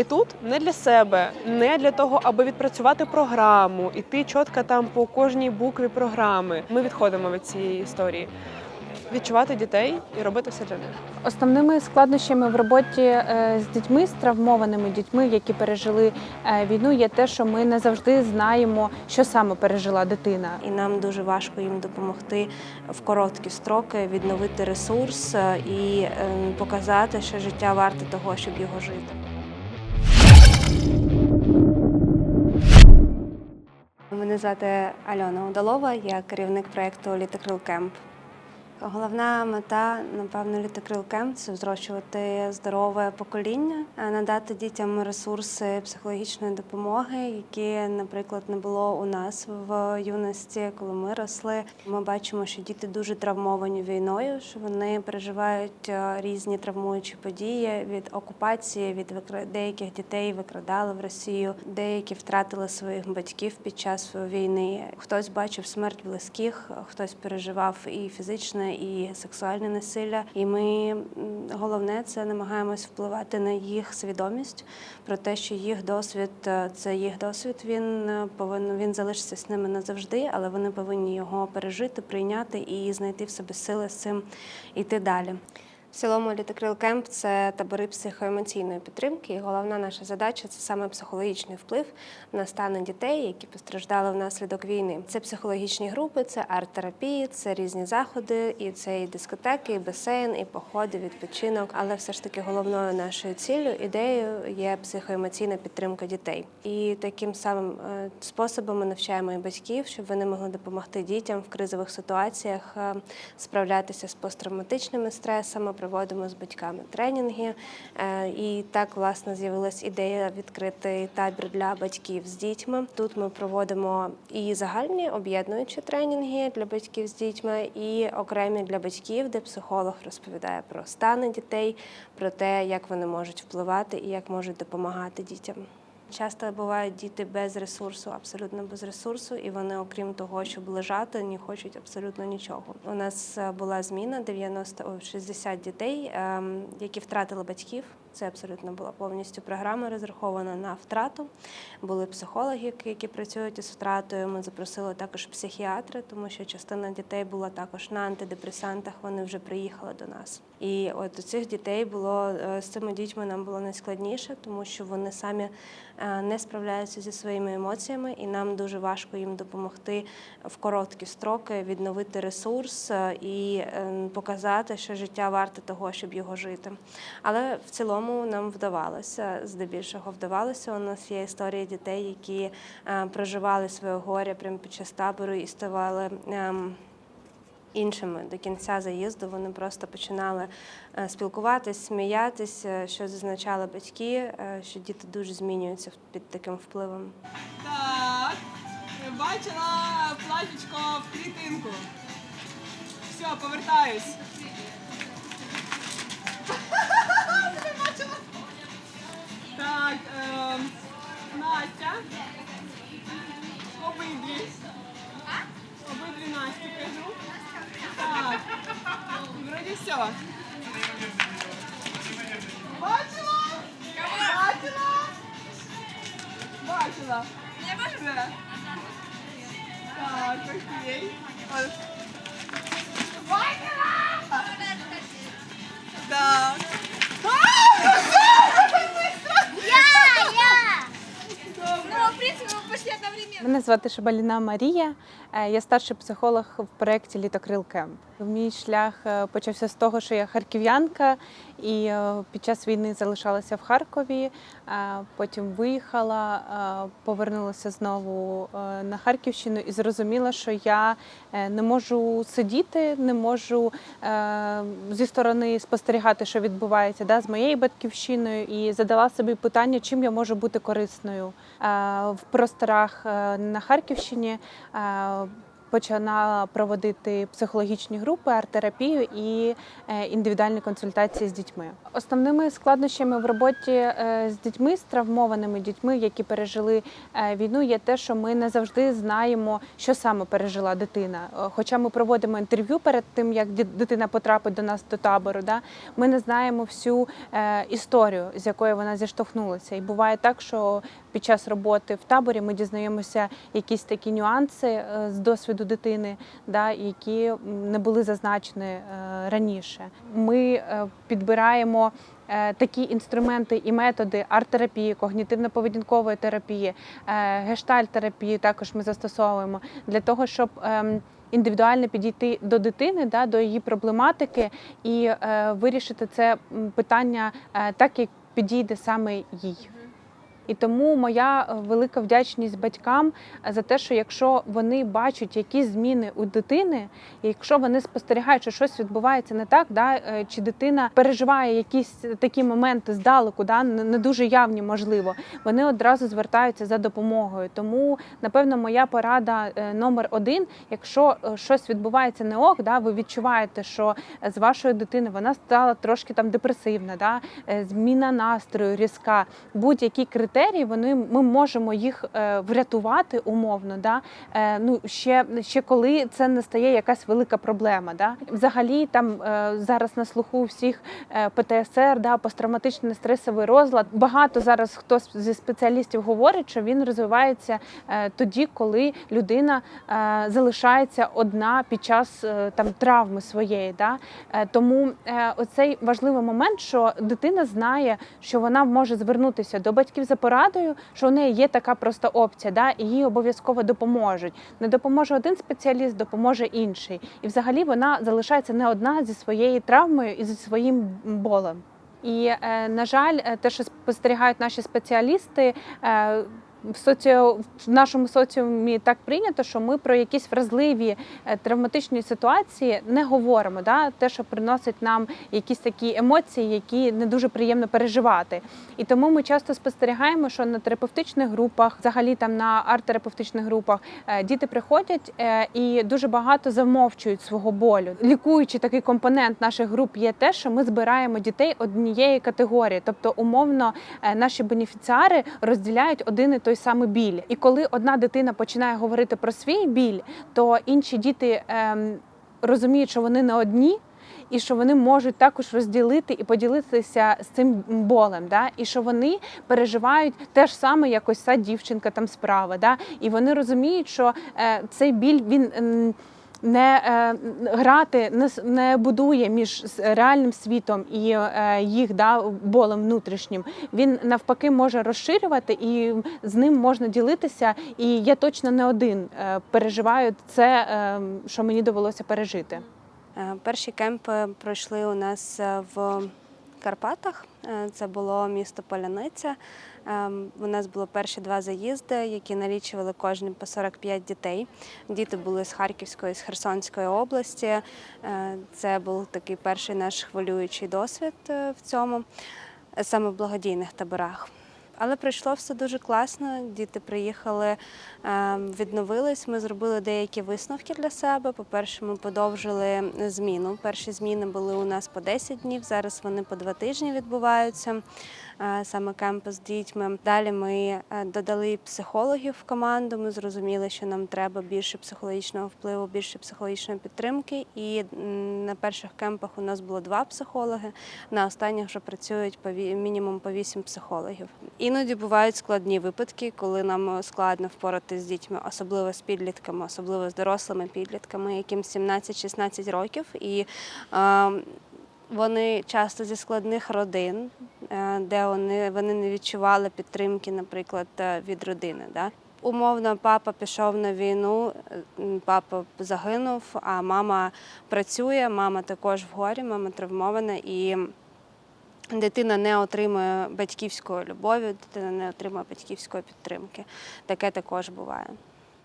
Ви тут не для себе, не для того, аби відпрацювати програму, іти чітко там по кожній букві програми. Ми відходимо від цієї історії. Відчувати дітей і робити все для них. Основними складнощами в роботі е, з дітьми, з травмованими дітьми, які пережили е, війну, є те, що ми не завжди знаємо, що саме пережила дитина. і нам дуже важко їм допомогти в короткі строки відновити ресурс е, і е, показати, що життя варте того, щоб його жити. Мене звати Альона Удалова, я керівник проєкту Літакрил Кемп. Головна мета, напевно, літокрил Кемп – це зрощувати здорове покоління, а надати дітям ресурси психологічної допомоги, які, наприклад, не було у нас в юності, коли ми росли. Ми бачимо, що діти дуже травмовані війною, що вони переживають е, різні травмуючі події від окупації, від деяких дітей викрадали в Росію, деякі втратили своїх батьків під час війни. Хтось бачив смерть близьких, хтось переживав і фізичне, і сексуальне насилля. І ми головне це намагаємось впливати на їх свідомість про те, що їх досвід е, це їх досвід. Він е, повинен він залишиться з ними назавжди, але вони повинні його пережити, прийняти і знайти в собі сили з цим іти далі. В цілому літокрил кемп це табори психоемоційної підтримки. І головна наша задача це саме психологічний вплив на стани дітей, які постраждали внаслідок війни. Це психологічні групи, це арт-терапії, це різні заходи, і це і дискотеки, і басейн, і походи, відпочинок. Але все ж таки головною нашою ціллю, ідеєю є психоемоційна підтримка дітей. І таким самим е, способом ми навчаємо і батьків, щоб вони могли допомогти дітям в кризових ситуаціях е, справлятися з посттравматичними стресами. Проводимо з батьками тренінги. Е, І так власне з'явилась ідея відкрити табір для батьків з дітьми. Тут ми проводимо і загальні об'єднуючі тренінги для батьків з дітьми, і окремі для батьків, де психолог розповідає про стани дітей, про те, як вони можуть впливати і як можуть допомагати дітям. Часто бувають діти без ресурсу, абсолютно без ресурсу, і вони, окрім того, щоб лежати, не хочуть абсолютно нічого. У нас е, була зміна 90, 60 дітей, ем, які втратили батьків. Це абсолютно була повністю програма розрахована на втрату. Були психологи, які- працюють із втратою. Ми запросили також психіатри, тому що частина дітей була також на антидепресантах. Вони вже приїхали до нас. І от у цих дітей було е, з цими дітьми нам було найскладніше, тому що вони самі е, не справляються зі своїми емоціями, і нам дуже важко їм допомогти в короткі строки відновити ресурс е, і показати, що життя варте того, щоб його жити. Але в цілому нам вдавалося, здебільшого вдавалося. У нас є історії дітей, які е, проживали своє горе прямо під час табору і ставали. ем, іншими до кінця заїзду вони просто починали е, спілкуватись, сміятись, е, що зазначали батьки, що діти дуже змінюються під таким впливом. Так, бачила платічко в клітинку. Все, повертаюсь. Обидві. Обидві Насті кажу. Так. Вроді все. Бачила? Бачила? Бачила. Не бачила? Так, окей. Мене звати Шабаліна Марія. Е, Я старший психолог в проєкті Літокрил Кемп. Мій шлях е, почався з того, що я харків'янка і е, під час війни залишалася в Харкові. е, Потім виїхала, повернулася знову на Харківщину і зрозуміла, що я не можу сидіти, не можу зі сторони спостерігати, що відбувається да, з моєю батьківщиною, і задала собі питання, чим я можу бути корисною в просторах на Харківщині. Почала проводити психологічні групи, арт-терапію і е, індивідуальні консультації з дітьми. Основними складнощами в роботі е, з дітьми, з травмованими дітьми, які пережили е, війну, є те, що ми не завжди знаємо, що саме пережила дитина. Хоча ми проводимо інтерв'ю перед тим, як дитина потрапить до нас до табору, да, ми не знаємо всю історію, з якою вона зіштовхнулася. І буває так, що під час роботи в таборі ми дізнаємося якісь такі нюанси з досвіду дитини, да, які не були зазначені е, раніше. Ми е, підбираємо. е, Такі інструменти і методи арт-терапії, когнітивно-поведінкової терапії, гештальт-терапії також ми застосовуємо для того, щоб ем, індивідуально підійти до дитини, да, до її проблематики і вирішити це питання так, як підійде саме їй. І тому моя е, велика вдячність батькам е, за те, що якщо вони бачать якісь зміни у дитини, якщо вони спостерігають, що щось відбувається не так, да, е, чи дитина переживає якісь такі моменти здалеку, да, не дуже явні, можливо, вони одразу звертаються за допомогою. Тому, напевно, моя порада номер один: якщо щось відбувається не ок, да, ви відчуваєте, що з вашої дитини вона стала трошки там депресивна, да, зміна настрою, різка, будь-які критерії, вони ми можемо їх е, врятувати умовно. Да, е, ну ще, ще коли це не стає якась велика проблема. Да. Взагалі там е, зараз на слуху всіх ПТСР, да, посттравматичний стресовий розлад. Багато зараз хтось зі спеціалістів говорить, що він розвивається тоді, коли людина залишається одна під час там травми своєї. Да? Тому оцей важливий момент, що дитина знає, що вона може звернутися до батьків за порадою, що у неї є така просто опція, да? і їй обов'язково допоможуть. Не допоможе один спеціаліст, допоможе інший. І взагалі вона залишається не одна зі своєю травмою і зі своїм болем. І е, на жаль, е, те, що спостерігають наші спеціалісти. В соціо в нашому соціумі так прийнято, що ми про якісь вразливі е, травматичні ситуації не говоримо. Да? Те, що приносить нам якісь такі емоції, які не дуже приємно переживати. І тому ми часто спостерігаємо, що на терапевтичних групах, взагалі там на арт-терапевтичних групах, е, діти приходять е, і дуже багато замовчують свого болю. Лікуючий такий компонент наших груп є те, що ми збираємо дітей однієї категорії, тобто умовно наші бенефіціари розділяють один і той самий біль. І коли одна дитина починає говорити про свій біль, то інші діти ем, розуміють, що вони не одні. І що вони можуть також розділити і поділитися з цим болем, да? і що вони переживають те ж саме, як ось ця дівчинка там справа. Да? І вони розуміють, що е, цей біль він. м, не е, грати не, не будує між реальним світом і е, їх да, болем внутрішнім. Він навпаки може розширювати, і з ним можна ділитися. І я точно не один е, переживаю це, що мені довелося пережити. Перші кемпи пройшли у нас в Карпатах. Е, Це було місто Поляниця. Ем, У нас було перші два заїзди, які налічували кожен по 45 дітей. Діти були з Харківської, з Херсонської області. Е, Це був такий перший наш хвилюючий досвід е, в цьому, саме в благодійних таборах. Але пройшло все дуже класно. Діти приїхали, ем, відновились. Ми зробили деякі висновки для себе. По-перше, ми подовжили зміну. Перші зміни були у нас по 10 днів. Зараз вони по два тижні відбуваються. Саме кемпи з дітьми. Далі ми е, додали психологів в команду. Ми зрозуміли, що нам треба більше психологічного впливу, більше психологічної підтримки. І на перших кемпах у нас було два психологи. На останніх вже працюють мінімум по вісім психологів. Іноді бувають складні випадки, коли нам е, складно впоратися з дітьми, особливо з підлітками, особливо з дорослими підлітками, яким 17-16 років. І е, вони часто зі складних родин, де вони, вони не відчували підтримки, наприклад, е, від родини. Да? Умовно, папа пішов на війну, е, папа загинув, а мама працює, мама також в горі, мама травмована і дитина не отримує батьківської любові, дитина не отримує батьківської підтримки. Таке також буває.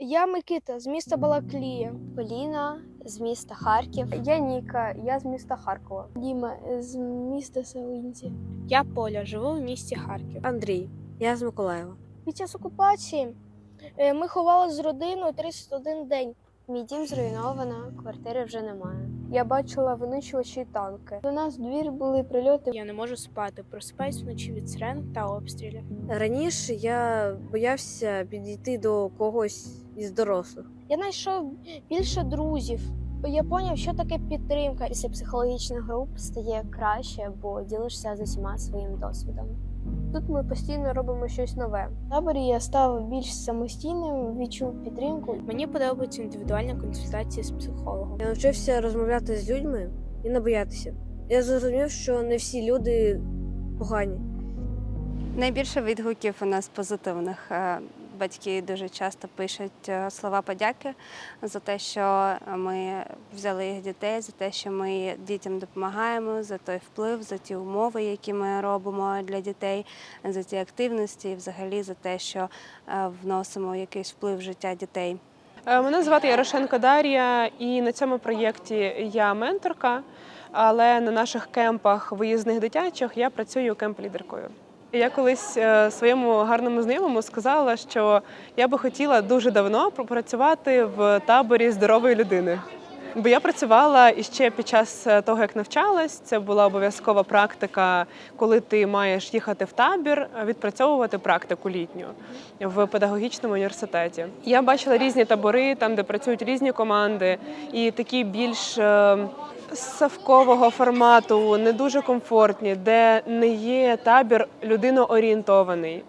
Я Микита з міста Балаклія. Поліна з міста Харків. Я Ніка, я з міста Харкова. Діма з міста Селинці. Я Поля, живу в місті Харків. Андрій, я з Миколаєва. Під час окупації е, ми ховали з родиною 31 день. Мій дім зруйновано, квартири вже немає. Я бачила винищувачі танки. До нас в двір були прильоти. Я не можу спати, просипаюсь вночі від сирен та обстрілів. Раніше я боявся підійти до когось із дорослих. Я знайшов більше друзів. Я поняв, що таке підтримка. Після психологічних груп стає краще, бо ділишся з усіма своїм досвідом. Тут ми постійно робимо щось нове. В таборі я став більш самостійним, відчув підтримку. Мені подобаються індивідуальні консультації з психологом. Я навчився розмовляти з людьми і не боятися. Я зрозумів, що не всі люди погані. Найбільше відгуків у нас позитивних. Батьки дуже часто пишуть е, слова подяки за те, що ми взяли їх дітей, за те, що ми дітям допомагаємо, за той вплив, за ті умови, які ми робимо для дітей, за ті активності, і взагалі за те, що е, вносимо якийсь вплив в життя дітей. Е, Мене звати Ярошенко Дар'я, і на цьому проєкті я менторка. Але на наших кемпах виїзних дитячих я працюю кемп-лідеркою. Я колись е, своєму гарному знайомому сказала, що я би хотіла дуже давно попрацювати в таборі здорової людини. Бо я працювала іще під час е, того, як навчалась. Це була обов'язкова практика, коли ти маєш їхати в табір, е, відпрацьовувати практику літню в педагогічному університеті. Я бачила різні табори, там де працюють різні команди, і такі більш совкового формату, не дуже комфортні, де не є табір людиноорієнтований.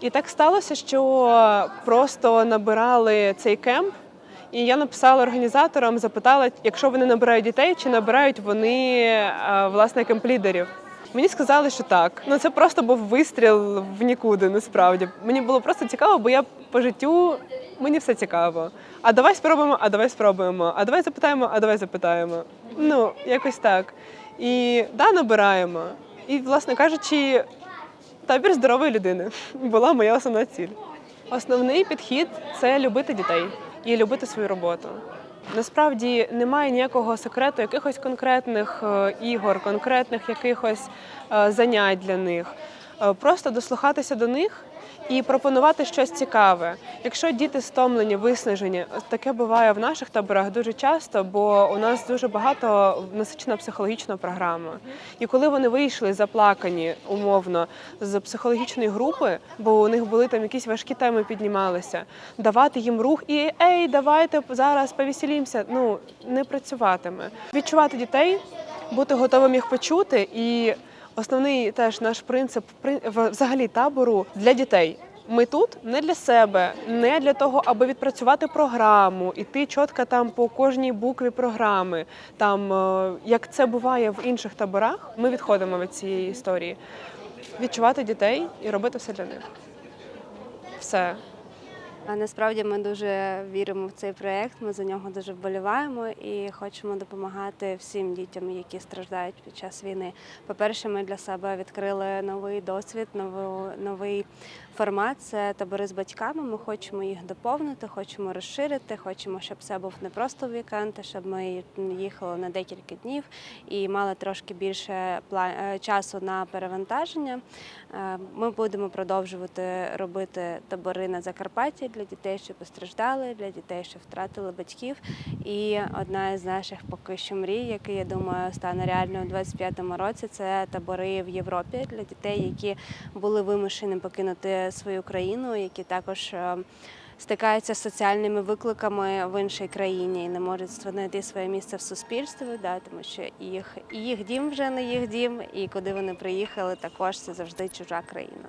І так сталося, що просто набирали цей кемп. І я написала організаторам, запитала, якщо вони набирають дітей, чи набирають вони е, власне кемп-лідерів. Мені сказали, що так. Ну це просто був вистріл в нікуди. Насправді мені було просто цікаво, бо я по життю мені все цікаво. А давай спробуємо, а давай спробуємо, а давай запитаємо, а давай запитаємо. Ну якось так. І да, набираємо. І, власне кажучи, табір здорової людини була моя основна ціль. Основний підхід це любити дітей і любити свою роботу. Насправді немає ніякого секрету, якихось конкретних е, ігор, конкретних якихось е, занять для них. Е, Просто дослухатися до них і пропонувати щось цікаве. Якщо діти стомлені, виснажені, таке буває в наших таборах дуже часто, бо у нас дуже багато насичена психологічна програма. І коли вони вийшли заплакані умовно з психологічної групи, бо у них були там якісь важкі теми піднімалися, давати їм рух і ей, давайте зараз повеселімося, ну не працюватиме. Відчувати дітей, бути готовим їх почути і. Основний теж наш принцип при- взагалі табору для дітей. Ми тут не для себе, не для того, аби відпрацювати програму, іти чітко там по кожній букві програми. Там е, як це буває в інших таборах, ми відходимо від цієї історії. Відчувати дітей і робити все для них. Все. А насправді ми дуже віримо в цей проект. ми за нього дуже вболіваємо і хочемо допомагати всім дітям, які страждають під час війни. По-перше, ми для себе відкрили новий досвід, нову, новий формат. Це табори з батьками. Ми хочемо їх доповнити, хочемо розширити, хочемо, щоб це був не просто вікенд, а щоб ми їхали на декілька днів і мали трошки більше е, часу на перевантаження. Е, Ми будемо продовжувати робити табори на Закарпатті для дітей, що постраждали, для дітей, що втратили батьків. І одна із наших поки що мрій, яка я думаю стане реальною у 25-му році, це табори в Європі для дітей, які були вимушені покинути свою країну, які також. е, Стикаються з соціальними викликами в іншій країні і не можуть знайти своє місце в суспільстві, да, тому що їх, і їх дім вже не їх дім, і куди вони приїхали, також це завжди чужа країна.